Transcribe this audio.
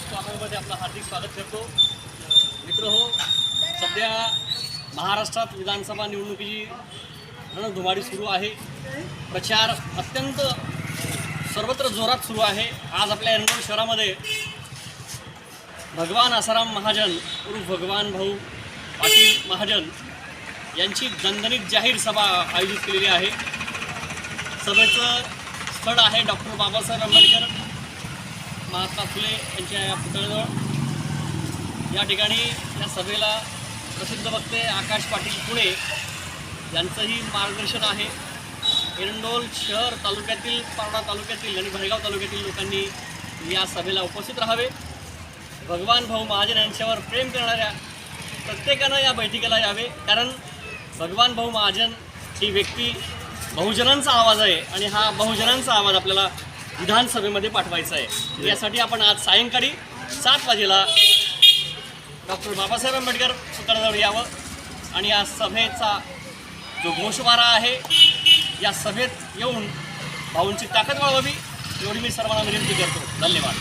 चॅनलमध्ये आपलं हार्दिक स्वागत करतो. मित्र हो सध्या महाराष्ट्रात विधानसभा निवडणुकीची रणधुमाडी सुरू आहे. प्रचार अत्यंत सर्वत्र जोरात सुरू आहे. आज आपल्या एरंडोल शहरामध्ये भगवान आसाराम महाजन उर्फ भगवान भाऊ पाटील महाजन यांची दणदणीत जाहीर सभा आयोजित केलेली आहे. सभेचं स्थळ आहे डॉक्टर बाबासाहेब आंबेडकर महात्मा फुले यांच्या या पुतळ्याजवळ. या ठिकाणी या सभेला प्रसिद्ध वक्ते आकाश पाटील पुणे यांचंही मार्गदर्शन आहे. एरंडोल शहर तालुक्यातील पारडा तालुक्यातील आणि भरगाव तालुक्यातील लोकांनी या सभेला उपस्थित राहावे. भगवान भाऊ महाजन यांच्यावर प्रेम करणाऱ्या प्रत्येकानं या बैठकीला यावे. कारण भगवान भाऊ महाजन ही व्यक्ती बहुजनांचा आवाज आहे आणि हा बहुजनांचा आवाज आपल्याला विधानसभेमध्ये पाठवायचं आहे. यासाठी आपण आज सायंकाळी सात वाजेला डॉक्टर बाबासाहेब आंबेडकर पुतळ्याजवळ यावं. आणि या सभेचा जो घोषवारा आहे या सभेत येऊन भाऊंची ताकद वाढवावी एवढी मी सर्वांना विनंती करतो. धन्यवाद.